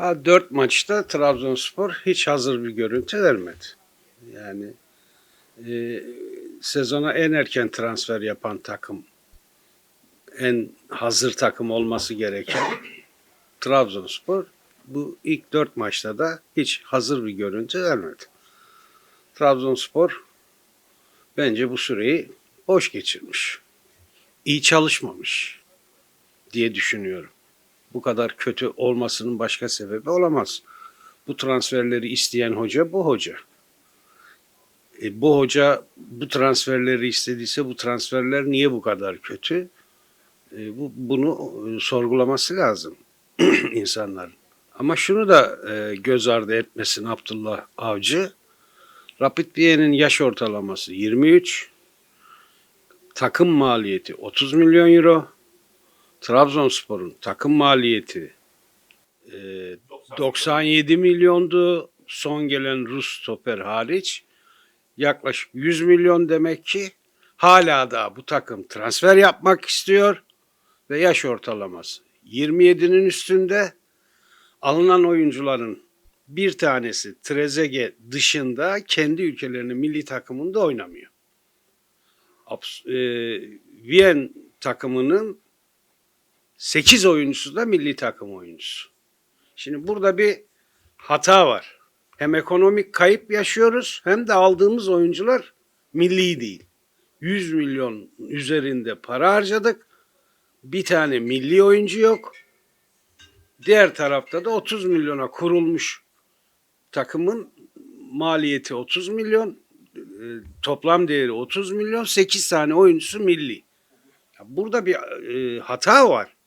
Ha, dört maçta Trabzonspor hiç hazır bir görüntü vermedi. Yani e, sezona en erken transfer yapan takım, en hazır takım olması gereken Trabzonspor bu ilk dört maçta da hiç hazır bir görüntü vermedi. Trabzonspor bence bu süreyi boş geçirmiş. İyi çalışmamış diye düşünüyorum. Bu kadar kötü olmasının başka sebebi olamaz. Bu transferleri isteyen hoca bu hoca. E, bu hoca bu transferleri istediyse bu transferler niye bu kadar kötü? E, bu bunu e, sorgulaması lazım insanların. Ama şunu da e, göz ardı etmesin Abdullah Avcı. Rapid Viyen'in yaş ortalaması 23. Takım maliyeti 30 milyon euro. Trabzonspor'un takım maliyeti e, 97 milyondu. Son gelen Rus stoper hariç yaklaşık 100 milyon demek ki hala da bu takım transfer yapmak istiyor ve yaş ortalaması 27'nin üstünde alınan oyuncuların bir tanesi Trezeguet dışında kendi ülkelerinin milli takımında oynamıyor. Abs- e, Viyen takımının 8 oyuncusu da milli takım oyuncusu. Şimdi burada bir hata var. Hem ekonomik kayıp yaşıyoruz hem de aldığımız oyuncular milli değil. 100 milyon üzerinde para harcadık. Bir tane milli oyuncu yok. Diğer tarafta da 30 milyona kurulmuş takımın maliyeti 30 milyon, e, toplam değeri 30 milyon, 8 tane oyuncusu milli. Burada bir e, hata var.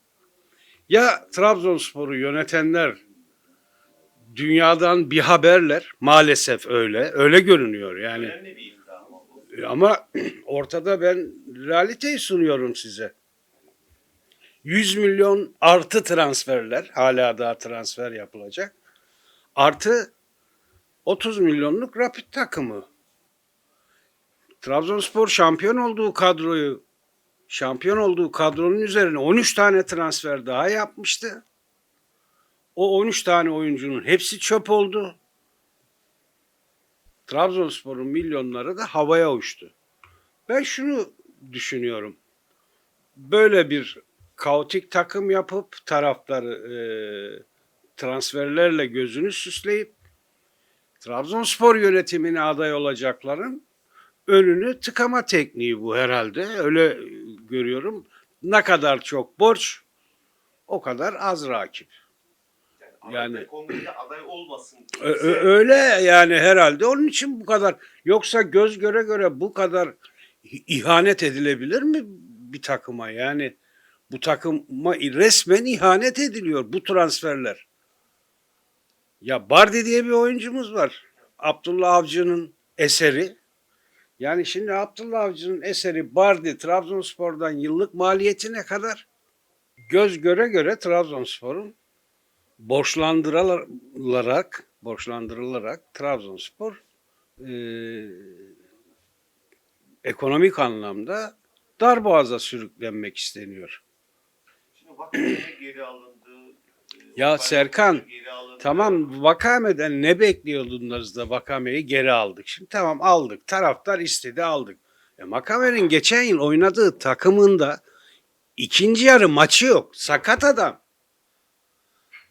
Ya Trabzonspor'u yönetenler dünyadan bir haberler, maalesef öyle, öyle görünüyor yani. Önemli bir iddia ama. Ama ortada ben realiteyi sunuyorum size. 100 milyon artı transferler, hala daha transfer yapılacak. Artı 30 milyonluk Rapid takımı. Trabzonspor şampiyon olduğu kadroyu şampiyon olduğu kadronun üzerine 13 tane transfer daha yapmıştı. O 13 tane oyuncunun hepsi çöp oldu. Trabzonspor'un milyonları da havaya uçtu. Ben şunu düşünüyorum. Böyle bir kaotik takım yapıp taraftarı e, transferlerle gözünü süsleyip Trabzonspor yönetimine aday olacakların önünü tıkama tekniği bu herhalde. Öyle görüyorum. Ne kadar çok borç o kadar az rakip. Yani, Yani- kongrede aday olmasın. Öyle yani herhalde onun için bu kadar. Yoksa göz göre göre bu kadar ihanet edilebilir mi bir takıma? Yani bu takıma resmen ihanet ediliyor bu transferler. Ya Bardi diye bir oyuncumuz var. Abdullah Avcı'nın eseri. Yani şimdi Abdullah Avcı'nın eseri Bardi Trabzonspor'dan yıllık maliyeti ne kadar? Göz göre göre Trabzonspor'un borçlandırılarak borçlandırılarak Trabzonspor e, ekonomik anlamda darboğaza sürüklenmek isteniyor. Şimdi geri alındı. Ya Serkan. Tamam Vakame'den ne bekliyordunuz da Vakame'yi geri aldık. Şimdi tamam aldık. Taraftar istedi aldık. E, Vakame'nin geçen yıl oynadığı takımında ikinci yarı maçı yok. Sakat adam.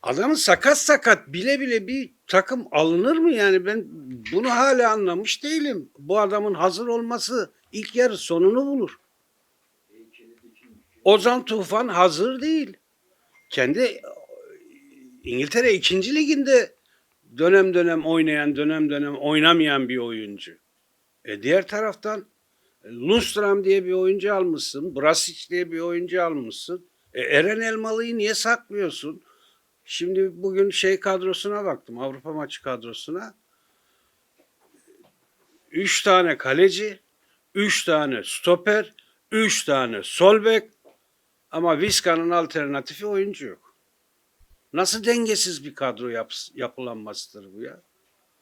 Adamın sakat sakat bile bile bir takım alınır mı yani ben bunu hala anlamış değilim. Bu adamın hazır olması ilk yarı sonunu bulur. Ozan Tufan hazır değil. Kendi İngiltere 2. liginde dönem dönem oynayan, dönem dönem oynamayan bir oyuncu. E diğer taraftan Lundstram diye bir oyuncu almışsın, Brasic diye bir oyuncu almışsın. E Eren Elmalı'yı niye saklıyorsun? Şimdi bugün şey kadrosuna baktım, Avrupa maçı kadrosuna. Üç tane kaleci, üç tane stoper, üç tane sol bek ama Vizca'nın alternatifi oyuncu yok. Nasıl dengesiz bir kadro yaps- yapılanmasıdır bu ya?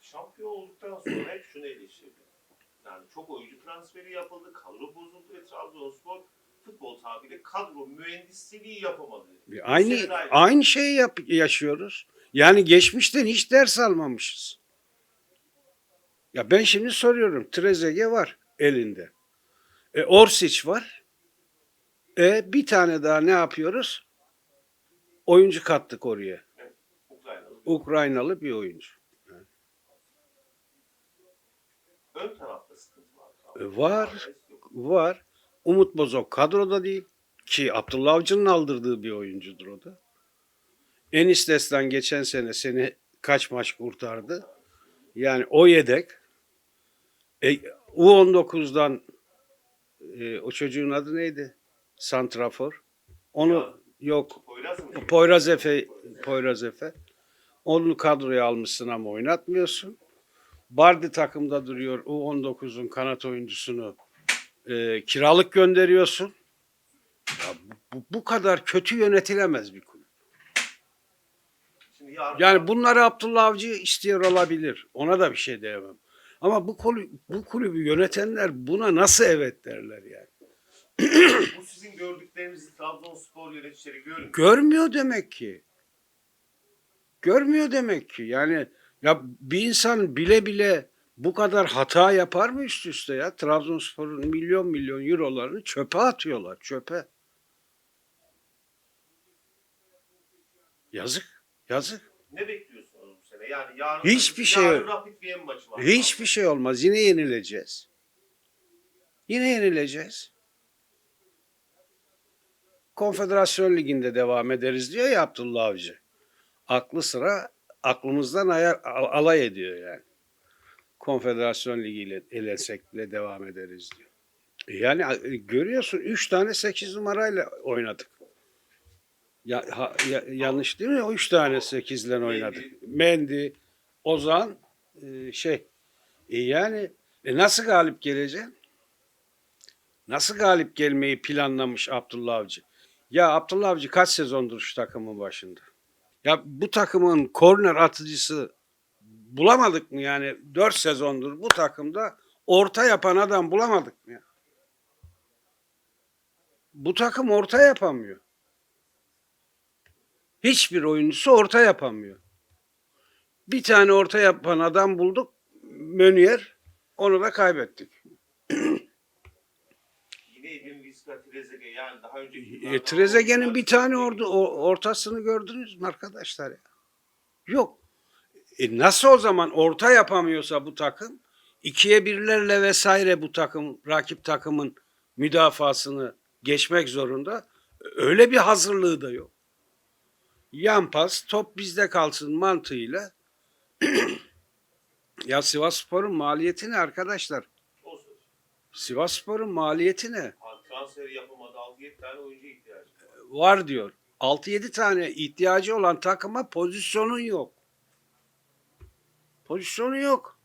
Şampiyon olduktan sonra hep şunu eleştirdi. Yani çok oyuncu transferi yapıldı, kadro bozuldu ve Trabzonspor futbol tabiriyle kadro mühendisliği yapamadı. Aynı de aynı. aynı şeyi yap- yaşıyoruz. Yani geçmişten hiç ders almamışız. Ya ben şimdi soruyorum. Trezeguet var elinde. E, Orsic var. E, bir tane daha ne yapıyoruz? Oyuncu kattık oraya. Ukraynalı. Ukraynalı bir oyuncu. Ön tarafta sıkıntı var. E, var. Var. Umut Bozok kadroda değil. Ki Abdullah Avcı'nın aldırdığı bir oyuncudur o da. Enis Destan geçen sene seni kaç maç kurtardı? Yani o yedek. E, U19'dan e, o çocuğun adı neydi? Santrafor. Onu yok Poyraz mı? Poyraz Efe, Poyraz Efe. Onu kadroya almışsın ama oynatmıyorsun. Bardi takımda duruyor. U19'un kanat oyuncusunu e, kiralık gönderiyorsun. Ya bu, bu kadar kötü yönetilemez bir kulüp. Yani bunları Abdullah Avcı istiyor olabilir. Ona da bir şey diyemem. Ama bu kulüp, bu kulübü yönetenler buna nasıl evet derler yani. Bu sizin gördüklerinizi Trabzonspor yöneticileri görmüyor. Görmüyor demek ki. Görmüyor demek ki. Yani ya bir insan bile bile bu kadar hata yapar mı üst üste ya? Trabzonspor'un milyon milyon eurolarını çöpe atıyorlar. Çöpe. Yazık. Yazık. Ne bekliyorsunuz bu sene? Yani yarın Hiçbir şey yarın yok. Rapid Wien maçı var. Hiçbir şey olmaz. Yine yenileceğiz. Yine yenileceğiz. Konfederasyon Ligi'nde devam ederiz diyor ya Abdullah Avcı. Aklı sıra aklımızdan aya- al- alay ediyor yani. Konfederasyon Ligi ile elensek bile devam ederiz diyor. Yani görüyorsun 3 tane 8 numarayla oynadık. Ya, ha- ya- yanlış değil mi? O 3 tane 8 ile oynadık. Mendy, Ozan, e, şey. E yani e nasıl galip geleceksin? Nasıl galip gelmeyi planlamış Abdullah Avcı? Ya Abdullah Avcı kaç sezondur şu takımın başında? Ya bu takımın korner atıcısı bulamadık mı yani? 4 sezondur bu takımda orta yapan adam bulamadık mı ya? Bu takım orta yapamıyor. Hiçbir oyuncusu orta yapamıyor. Bir tane orta yapan adam bulduk. Mönyer. Onu da kaybettik. Visca, Trezeguet yani daha önceki E, Trezeguet'in bir tane ordu, o- ortasını gördünüz mü arkadaşlar ya? Yok. E, nasıl o zaman orta yapamıyorsa bu takım ikiye birlerle vesaire bu takım rakip takımın müdafasını geçmek zorunda. Öyle bir hazırlığı da yok. Yan pas top bizde kalsın mantığıyla ya Sivasspor'un maliyeti ne arkadaşlar? Olsun. Sivasspor'un maliyeti ne? Transferi yapılmadı 6-7 tane oyuncu ihtiyacı var. var diyor. 6-7 tane ihtiyacı olan takıma pozisyonun yok. Pozisyonu yok.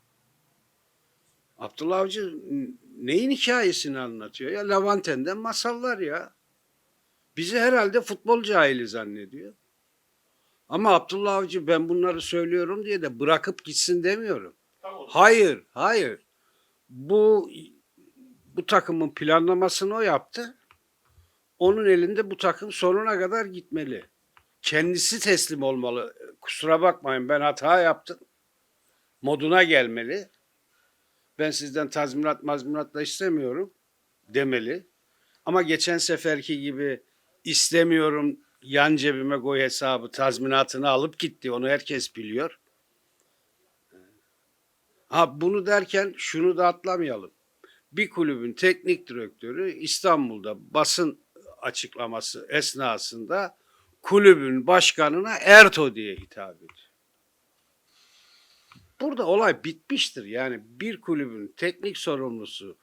Abdullah Avcı neyin hikayesini anlatıyor? Ya Levanten'den masallar ya. Bizi herhalde futbol cahili zannediyor. Ama Abdullah Avcı ben bunları söylüyorum diye de bırakıp gitsin demiyorum. Hayır, hayır. Bu bu takımın planlamasını o yaptı. Onun elinde bu takım sonuna kadar gitmeli. Kendisi teslim olmalı. Kusura bakmayın ben hata yaptım. Moduna gelmeli. Ben sizden tazminat mazminat da istemiyorum demeli. Ama geçen seferki gibi istemiyorum yan cebime koy hesabı tazminatını alıp gitti. Onu herkes biliyor. Ha bunu derken şunu da atlamayalım. Bir kulübün teknik direktörü İstanbul'da basın açıklaması esnasında kulübün başkanına Erto diye hitap ediyor. Burada olay bitmiştir. Yani bir kulübün teknik sorumlusu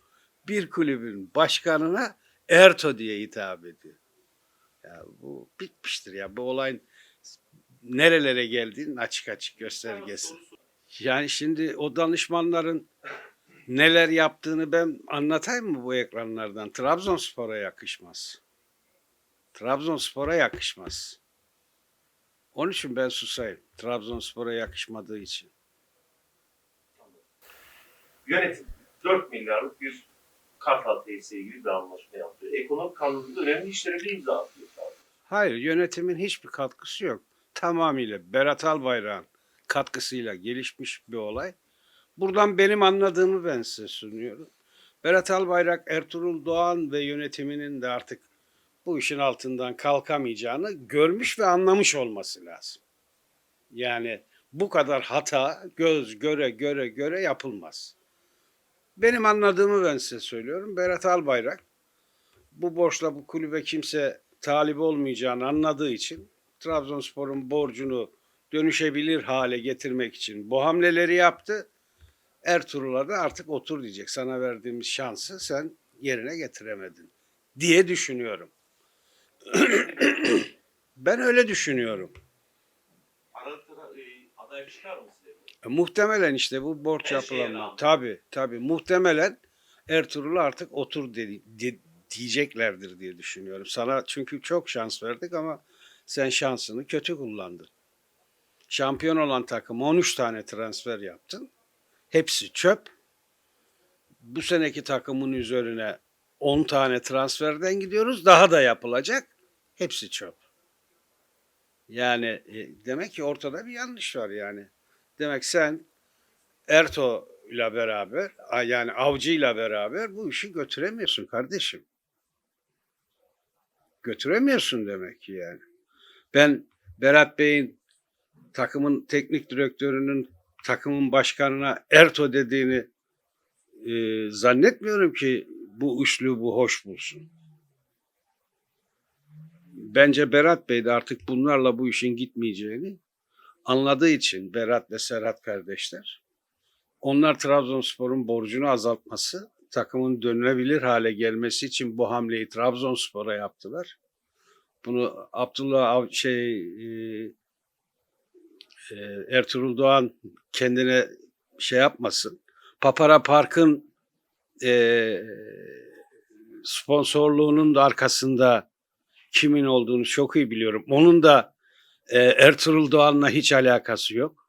bir kulübün başkanına Erto diye hitap ediyor. Ya bu bitmiştir ya. Bu olayın nerelere geldiğinin açık açık göstergesi. Yani şimdi o danışmanların neler yaptığını ben anlatayım mı bu ekranlardan? Trabzonspor'a yakışmaz. Trabzonspor'a yakışmaz. Onun için ben susayım. Trabzonspor'a yakışmadığı için. Yönetim 4 milyarlık bir Kartal tesisiyle ilgili bir anlaşma yaptı. Ekonomik kanunda önemli işlere de imza atıyor. Hayır, yönetimin hiçbir katkısı yok. tamamıyla Berat Albayrak'ın katkısıyla gelişmiş bir olay. Buradan benim anladığımı ben size sunuyorum. Berat Albayrak, Ertuğrul Doğan ve yönetiminin de artık bu işin altından kalkamayacağını görmüş ve anlamış olması lazım. Yani bu kadar hata göz göre göre göre yapılmaz. Benim anladığımı ben size söylüyorum. Berat Albayrak bu borçla bu kulübe kimse talip olmayacağını anladığı için Trabzonspor'un borcunu dönüşebilir hale getirmek için bu hamleleri yaptı. Ertuğrul'a da artık otur diyecek. Sana verdiğimiz şansı sen yerine getiremedin diye düşünüyorum. ben öyle düşünüyorum. Aralıkta e, aday çıkar mı size? E, muhtemelen işte bu borç Her yapılanma. rağmen. Tabii tabii. Muhtemelen Ertuğrul'a artık otur dedi, di- diyeceklerdir diye düşünüyorum. Sana çünkü çok şans verdik ama sen şansını kötü kullandın. Şampiyon olan takım 13 tane transfer yaptın. Hepsi çöp. Bu seneki takımın üzerine 10 tane transferden gidiyoruz. Daha da yapılacak. Hepsi çöp. Yani e, demek ki ortada bir yanlış var yani. Demek sen Erto ile beraber yani Avcı ile beraber bu işi götüremiyorsun kardeşim. Götüremiyorsun demek ki yani. Ben Berat Bey'in takımın teknik direktörünün takımın başkanına Erto dediğini e, zannetmiyorum ki bu üslubu hoş bulsun. Bence Berat Bey de artık bunlarla bu işin gitmeyeceğini anladığı için Berat ve Serhat kardeşler onlar Trabzonspor'un borcunu azaltması, takımın dönülebilir hale gelmesi için bu hamleyi Trabzonspor'a yaptılar. Bunu Abdullah şey e, e, Ertuğrul Doğan kendine şey yapmasın. Papara Park'ın e, sponsorluğunun da arkasında kimin olduğunu çok iyi biliyorum. Onun da e, Ertuğrul Doğan'la hiç alakası yok.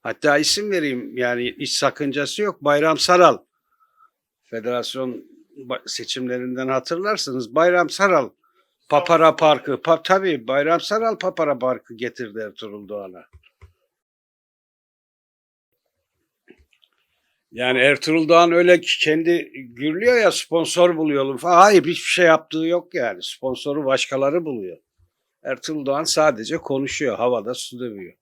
Hatta isim vereyim yani hiç sakıncası yok. Bayram Saral. Federasyon seçimlerinden hatırlarsınız. Bayram Saral Papara Parkı. Pa, tabii Bayram Saral Papara Parkı getirdi Ertuğrul Doğan'a. Yani Ertuğrul Doğan öyle kendi gürlüyor ya sponsor buluyorum falan. Hayır hiçbir şey yaptığı yok yani. Sponsoru başkaları buluyor. Ertuğrul Doğan sadece konuşuyor. Havada su dövüyor.